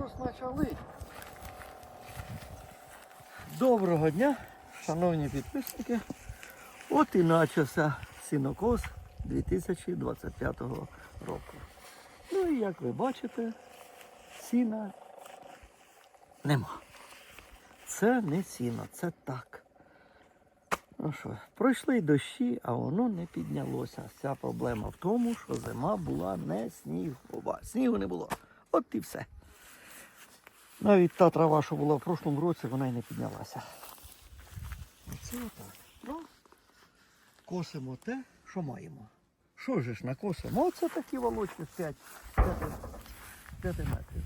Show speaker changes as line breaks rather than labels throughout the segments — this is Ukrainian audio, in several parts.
почали. Доброго дня, шановні підписники. От і почався сінокос 2025 року. Ну і як ви бачите, сіна нема. Це не сіно, це так. Ну що, пройшли дощі, а воно не піднялося. Вся проблема в тому, що зима була не снігова. Снігу не було. От і все. Навіть та трава, що була в прошлому році, вона й не піднялася. Оце отак. Ну, косимо те, що маємо. Що ж накосимо? Оце такі волочки 5, 5, 5 метрів.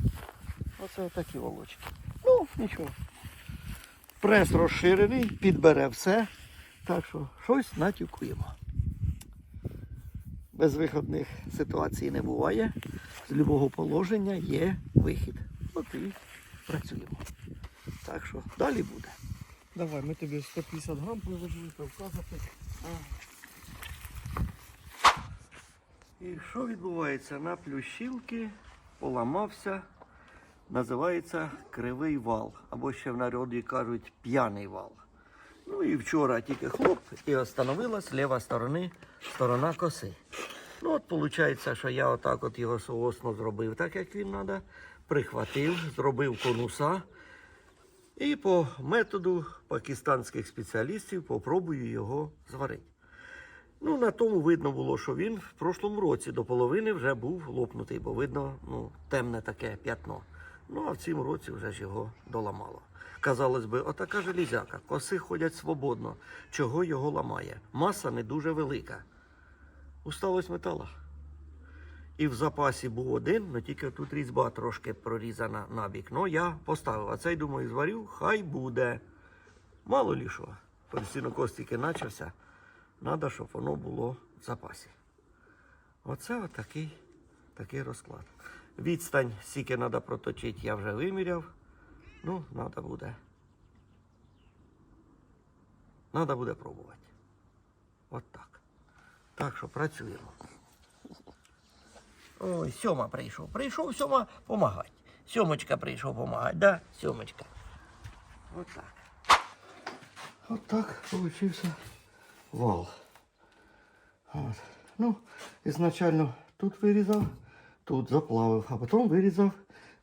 Оце такі волочки. Ну, нічого. Прес розширений, підбере все. Так що щось натюкуємо. Безвиходних ситуацій не буває. З любого положення є вихід. От і працюємо. Так що далі буде.
Давай, ми тобі 150 грам привезли, вказати.
І що відбувається? На плющилки поламався, називається кривий вал, або ще в народі кажуть п'яний вал. Ну і вчора тільки хлоп і остановилась ліва сторони, сторона коси. Ну от виходить, що я отак от його соосно зробив, так як він треба, прихватив, зробив конуса. І по методу пакистанських спеціалістів попробую його зварити. Ну, на тому видно було, що він в прошлому році до половини вже був лопнутий, бо видно, ну, темне таке п'ятно. Ну, а в цьому році вже ж його доламало. Казалось би, отака железяка, коси ходять свободно. Чого його ламає? Маса не дуже велика. Усталость метала. І в запасі був один, але тільки тут різьба трошки прорізана набік. Ну, я поставив, а цей, думаю, зварю, хай буде. Мало лі що, постійно тільки почався. Треба, щоб воно було в запасі. Оце отакий такий розклад. Відстань, скільки треба проточити, я вже виміряв. Ну, треба буде. Треба буде пробувати. От так. Так що працюємо. Ой, Сьома прийшов. Прийшов Сьома допомагати. Сьомочка прийшов допомагати, да? Сьомочка. От так. От так получився вал. От. Ну, ізначально тут вирізав, тут заплавив, а потім вирізав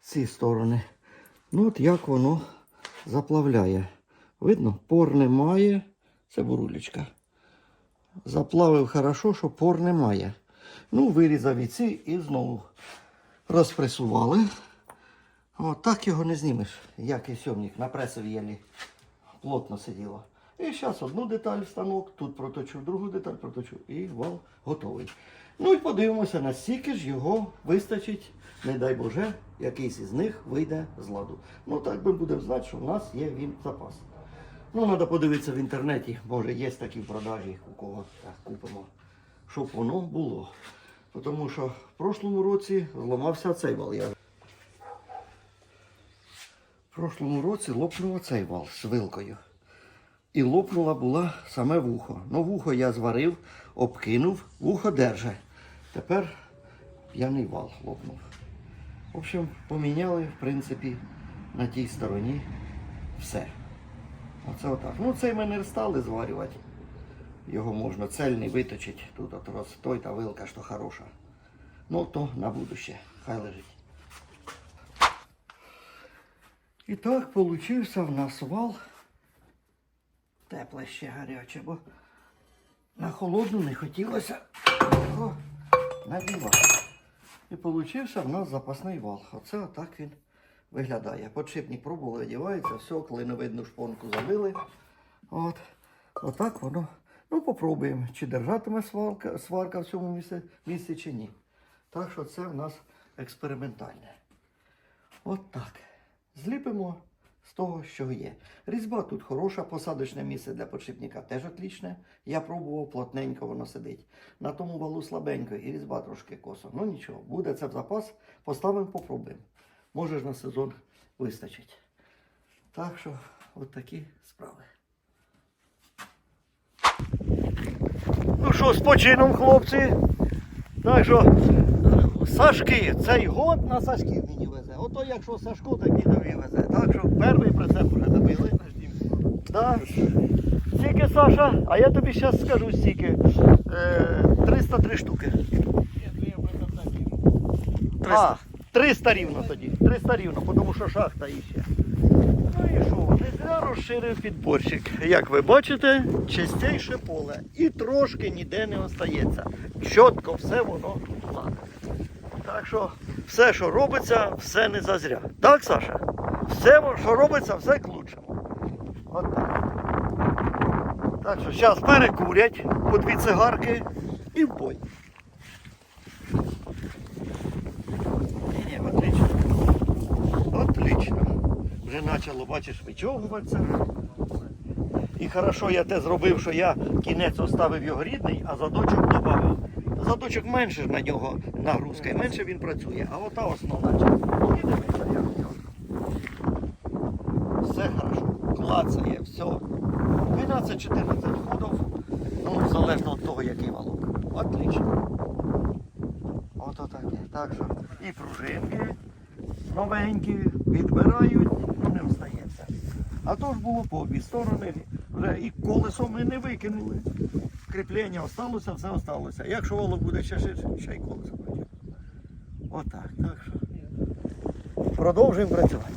ці сторони. Ну от як воно заплавляє. Видно, пор немає. Це бурулечка. Заплавив хорошо, що пор немає. Ну, вирізав і ці і знову розпресували. От так його не знімеш, як і сьомник. На пресові плотно сиділо. І зараз одну деталь в станок, тут проточу, другу деталь проточу і вал готовий. Ну і подивимося, наскільки ж його вистачить, не дай Боже, якийсь із них вийде з ладу. Ну так ми будемо знати, що в нас є він запас. Ну, треба подивитися в інтернеті, може є такі продажі, у кого так купимо, щоб воно було. Тому що в прошлому році зламався цей вал. Я... В прошлому році лопнув цей вал з вилкою. І лопнула була саме вухо. Ну, вухо я зварив, обкинув, вухо держе. Тепер п'яний вал лопнув. В общем, поміняли, в принципі, на тій стороні все. Оце отак. Ну, цей ми не стали зварювати. Його можна цельний виточити. Тут от роз той та вилка, що хороша. Ну, то на будуще. Хай лежить. І так получився в нас вал. Тепле ще гаряче, бо на холодну не хотілося його надівати. І получився в нас запасний вал. Оце отак він виглядає. Подшипник пробували, одівається, все, клиновидну шпонку забили. От. Отак воно. Ну, попробуємо, чи держатиме сварка, сварка в цьому місці, місці чи ні. Так що це в нас експериментальне. От так. Зліпимо з того, що є. Різьба тут хороша, посадочне місце для подшипника теж отлічне. Я пробував, плотненько воно сидить. На тому валу слабенько і різьба трошки косо. Ну нічого, буде це в запас, поставимо, попробуємо. Може ж на сезон вистачить. Так що, от такі справи. Ну що, з почином, хлопці. Так що, Сашки, цей год на Сашків мені везе. От то якщо Сашко, так дідові везе. Так що перший прицеп вже набили. Да. Стільки, Саша, а я тобі зараз скажу стільки. Е, 303 штуки. 300. А, 300 рівно тоді. 300 рівно, тому що шахта іще. Ну і що, розширив підборщик. Як ви бачите, чистіше поле. І трошки ніде не остається. Чітко все воно ладно. Так що все, що робиться, все не зазря. Так, Саша? Все, що робиться, все к лучшому. От так. Так що зараз перекурять по дві цигарки і в бой. Ні, отлично. Отлично. Вже почало, бачиш, вичовгуватися. І хорошо я те зробив, що я кінець оставив його рідний, а задочок додав. Задочок менше на нього нагрузка, і менше він працює. А ота основна частина. І дивися, як. Все хорошо. Клацає, все. 12-14 ходов, ну, залежно від того, який валок. Отлично. Ото таке. Так що і пружинки новенькі відбирають. А то ж було по обі сторони. Вже і колесо ми не викинули. Кріплення осталося, все осталося. Якщо волок буде ще ширше, ще й колесо буде. Отак. Так що продовжуємо працювати.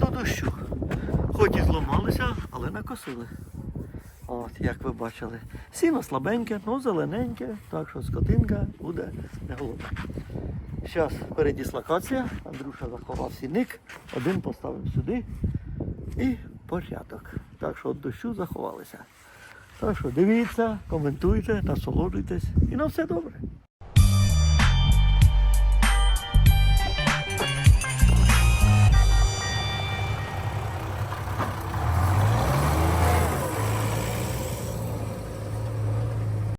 До дощу. Хоч і зламалися, але накосили. От, як ви бачили. Сіно слабеньке, ну зелененьке, так що скотинка буде не голодна. Зараз передіслокація. Андрюша заховав сіник, один поставив сюди і порядок. Так що від дощу заховалися. Так що дивіться, коментуйте, насолоджуйтесь і на все добре.